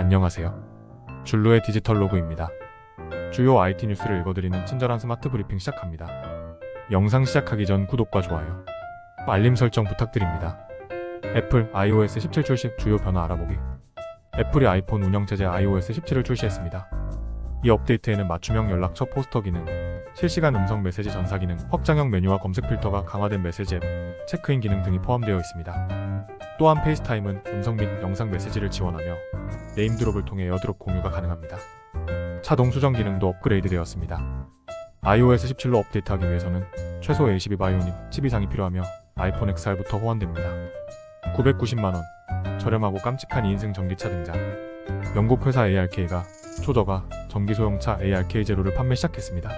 안녕하세요. 줄로의 디지털 로그입니다. 주요 IT 뉴스를 읽어드리는 친절한 스마트 브리핑 시작합니다. 영상 시작하기 전 구독과 좋아요, 알림 설정 부탁드립니다. 애플 iOS 17 출시 주요 변화 알아보기. 애플이 아이폰 운영체제 iOS 17을 출시했습니다. 이 업데이트에는 맞춤형 연락처 포스터 기능, 실시간 음성 메시지 전사 기능, 확장형 메뉴와 검색 필터가 강화된 메시지 앱, 체크인 기능 등이 포함되어 있습니다. 또한 페이스타임은 음성 및 영상 메시지를 지원하며 네임드롭을 통해 에어드롭 공유가 가능합니다. 자동 수정 기능도 업그레이드되었습니다. iOS 17로 업데이트하기 위해서는 최소 A12 바이오닉 칩 이상이 필요하며 아이폰 XR부터 호환됩니다. 990만원 저렴하고 깜찍한 2인승 전기차 등장 영국 회사 ARK가 초저가 전기 소형차 ARK 제로를 판매 시작했습니다.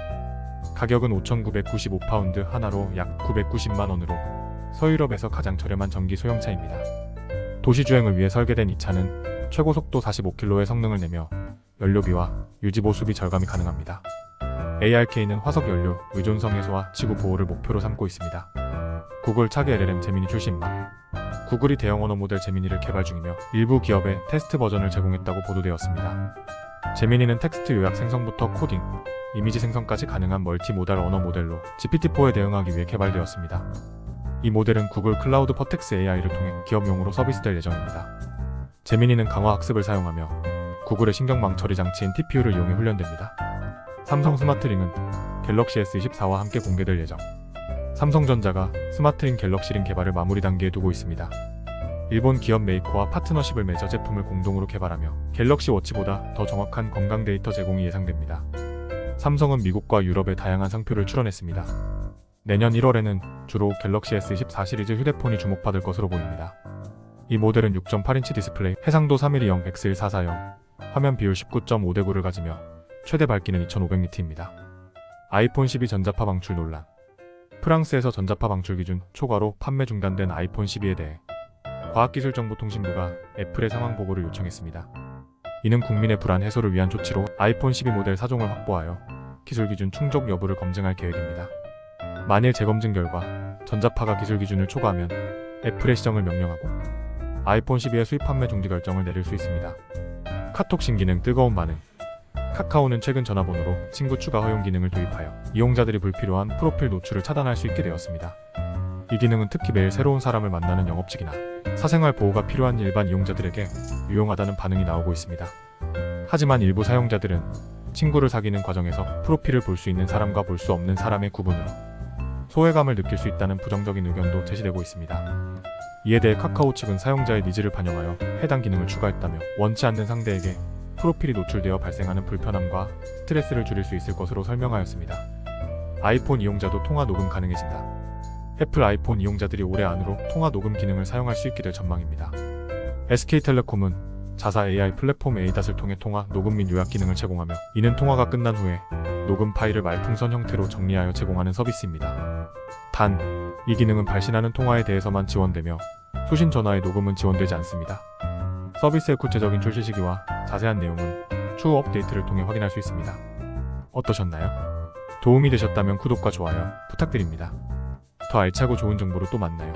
가격은 5,995파운드 하나로 약 990만원으로 서유럽에서 가장 저렴한 전기 소형차입니다. 도시 주행을 위해 설계된 이 차는 최고 속도 45km의 성능을 내며 연료비와 유지 보수비 절감이 가능합니다. ARK는 화석 연료 의존성 해소와 지구 보호를 목표로 삼고 있습니다. 구글 차기 LLM 제미니 출시인망 구글이 대형 언어 모델 제미니를 개발 중이며 일부 기업에 테스트 버전을 제공했다고 보도되었습니다. 제미니는 텍스트 요약 생성부터 코딩, 이미지 생성까지 가능한 멀티모달 언어 모델로 GPT-4에 대응하기 위해 개발되었습니다. 이 모델은 구글 클라우드 퍼텍스 AI를 통해 기업용으로 서비스될 예정입니다. 제미니는 강화 학습을 사용하며 구글의 신경망 처리 장치인 TPU를 이용해 훈련됩니다. 삼성 스마트링은 갤럭시 S24와 함께 공개될 예정. 삼성전자가 스마트링 갤럭시링 개발을 마무리 단계에 두고 있습니다. 일본 기업 메이커와 파트너십을 맺어 제품을 공동으로 개발하며 갤럭시 워치보다 더 정확한 건강 데이터 제공이 예상됩니다. 삼성은 미국과 유럽의 다양한 상표를 출원했습니다. 내년 1월에는 주로 갤럭시 S24 시리즈 휴대폰이 주목받을 것으로 보입니다. 이 모델은 6.8인치 디스플레이, 해상도 312형 X1440, 화면 비율 19.5대 9를 가지며 최대 밝기는 2500니트입니다. 아이폰 12 전자파 방출 논란 프랑스에서 전자파 방출 기준 초과로 판매 중단된 아이폰 12에 대해 과학기술정보통신부가 애플의 상황 보고를 요청했습니다. 이는 국민의 불안 해소를 위한 조치로 아이폰 12 모델 사종을 확보하여 기술 기준 충족 여부를 검증할 계획입니다. 만일 재검증 결과 전자파가 기술 기준을 초과하면 애플의 시정을 명령하고 아이폰 12의 수입 판매 중지 결정을 내릴 수 있습니다. 카톡 신기능 뜨거운 반응 카카오는 최근 전화번호로 친구 추가 허용 기능을 도입하여 이용자들이 불필요한 프로필 노출을 차단할 수 있게 되었습니다. 이 기능은 특히 매일 새로운 사람을 만나는 영업직이나 사생활 보호가 필요한 일반 이용자들에게 유용하다는 반응이 나오고 있습니다. 하지만 일부 사용자들은 친구를 사귀는 과정에서 프로필을 볼 수 있는 사람과 볼 수 없는 사람의 구분으로 소외감을 느낄 수 있다는 부정적인 의견도 제시되고 있습니다. 이에 대해 카카오 측은 사용자의 니즈를 반영하여 해당 기능을 추가했다며 원치 않는 상대에게 프로필이 노출되어 발생하는 불편함과 스트레스를 줄일 수 있을 것으로 설명하였습니다. 아이폰 이용자도 통화 녹음 가능해진다. 애플 아이폰 이용자들이 올해 안으로 통화 녹음 기능을 사용할 수 있게 될 전망입니다. SK텔레콤은 자사 AI 플랫폼 에이닷을 통해 통화 녹음 및 요약 기능을 제공하며 이는 통화가 끝난 후에 녹음 파일을 말풍선 형태로 정리하여 제공하는 서비스입니다. 단, 이 기능은 발신하는 통화에 대해서만 지원되며 수신 전화의 녹음은 지원되지 않습니다. 서비스의 구체적인 출시 시기와 자세한 내용은 추후 업데이트를 통해 확인할 수 있습니다. 어떠셨나요? 도움이 되셨다면 구독과 좋아요 부탁드립니다. 더 알차고 좋은 정보로 또 만나요.